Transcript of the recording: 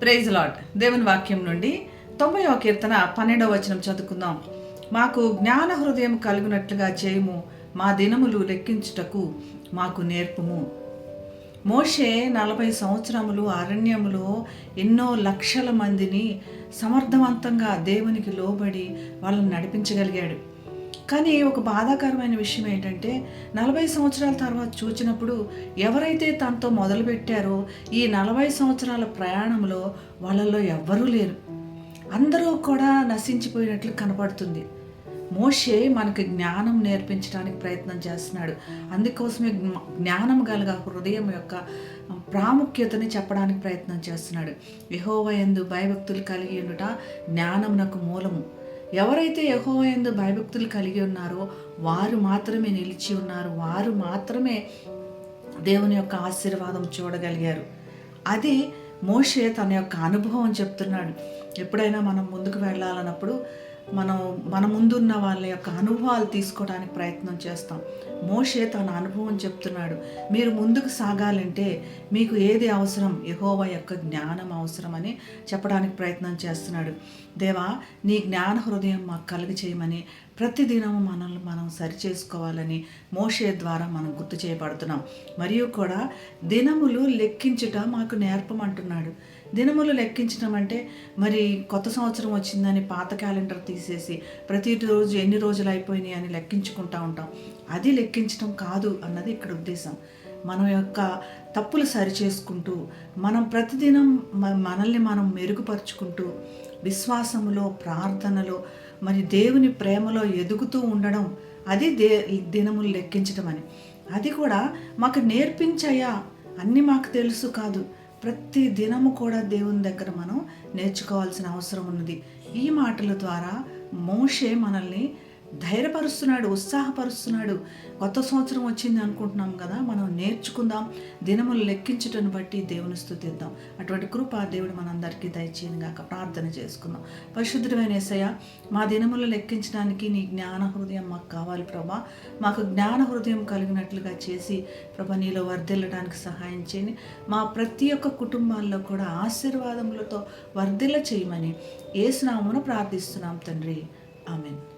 Praise lord దేవుని వాక్యం నుండి తొంభైవ కీర్తన పన్నెండవ వచనం చదువుకుందాం. మాకు జ్ఞాన హృదయం కలిగినట్లుగా చేయము మా దినములు లెక్కించుటకు మాకు నేర్పుము. మోషే నలభై సంవత్సరములు అరణ్యములో ఎన్నో లక్షల మందిని సమర్థవంతంగా దేవునికి లోబడి వాళ్ళని నడిపించగలిగాడు. కానీ ఒక బాధాకరమైన విషయం ఏంటంటే నలభై సంవత్సరాల తర్వాత చూచినప్పుడు ఎవరైతే తనతో మొదలుపెట్టారో ఈ నలభై సంవత్సరాల ప్రయాణంలో వాళ్ళల్లో ఎవ్వరూ లేరు. అందరూ కూడా నశించిపోయినట్లు కనపడుతుంది. మోషే మనకి జ్ఞానం నేర్పించడానికి ప్రయత్నం చేస్తున్నాడు. అందుకోసమే జ్ఞానం గలగ హృదయం యొక్క ప్రాముఖ్యతని చెప్పడానికి ప్రయత్నం చేస్తున్నాడు. యహోవ ఎందు భయభక్తులు కలిగి ఉండుట జ్ఞానమునకు మూలము. ఎవరైతే యహోవ ఎందు భయభక్తులు కలిగి ఉన్నారో వారు మాత్రమే నిలిచి ఉన్నారు. వారు మాత్రమే దేవుని యొక్క ఆశీర్వాదం చూడగలిగారు. అది మోషే తన యొక్క అనుభవం చెప్తున్నాడు. ఎప్పుడైనా మనం ముందుకు వెళ్ళాలన్నప్పుడు మనం మన ముందున్న వాళ్ళ యొక్క అనుభవాలు తీసుకోవడానికి ప్రయత్నం చేస్తాం. మోషే తన అనుభవం చెప్తున్నాడు. మీరు ముందుకు సాగాలంటే మీకు ఏది అవసరం? యహోవా యొక్క జ్ఞానం అవసరమని చెప్పడానికి ప్రయత్నం చేస్తున్నాడు. దేవా నీ జ్ఞాన హృదయం మాకు కలుగు చేయమని ప్రతిదినము మనల్ని మనం సరిచేసుకోవాలని మోషే ద్వారా మనం గుర్తు చేయబడుతున్నాం. మరియు కూడా దినములు లెక్కించుట మాకు నేర్పమంటున్నాడు. దినములు లెక్కించడం అంటే మరి కొత్త సంవత్సరం వచ్చిందని పాత క్యాలెండర్ తీసేసి ప్రతిరోజు ఎన్ని రోజులు అయిపోయినాయి అని లెక్కించుకుంటా ఉంటాం. అది లెక్కించడం కాదు అన్నది ఇక్కడ ఉద్దేశం. మన యొక్క తప్పులు సరిచేసుకుంటూ మనం ప్రతిదినం మనల్ని మనం మెరుగుపరుచుకుంటూ విశ్వాసములో ప్రార్థనలో మరి దేవుని ప్రేమలో ఎదుగుతూ ఉండడం అది దే దినములు లెక్కించడం అని. అది కూడా మాకు నేర్పించాయా అన్నీ మాకు తెలుసు కాదు. ప్రతి దినము కూడా దేవుని దగ్గర మనం నేర్చుకోవాల్సిన అవసరం ఉన్నది. ఈ మాటల ద్వారా మోషే మనల్ని ధైర్యపరుస్తున్నాడు ఉత్సాహపరుస్తున్నాడు. కొత్త సంవత్సరం వచ్చింది అనుకుంటున్నాం కదా మనం నేర్చుకుందాం దినములు లెక్కించటను బట్టి దేవుని స్థుతిద్దాం. అటువంటి కృప దేవుడు మనందరికీ దయచేయను గాక ప్రార్థన చేసుకుందాం. పరిశుద్ధమైన ఏసయ్య మా దినములు లెక్కించడానికి నీ జ్ఞాన హృదయం మాకు కావాలి ప్రభా. మాకు జ్ఞాన హృదయం కలిగినట్లుగా చేసి ప్రభా నీలో వర్ధిల్లడానికి సహాయం చేయని మా ప్రతి ఒక్క కుటుంబాల్లో కూడా ఆశీర్వాదములతో వర్ధిల్ల చేయమని ఏసునామును ప్రార్థిస్తున్నాం తండ్రి. Amen.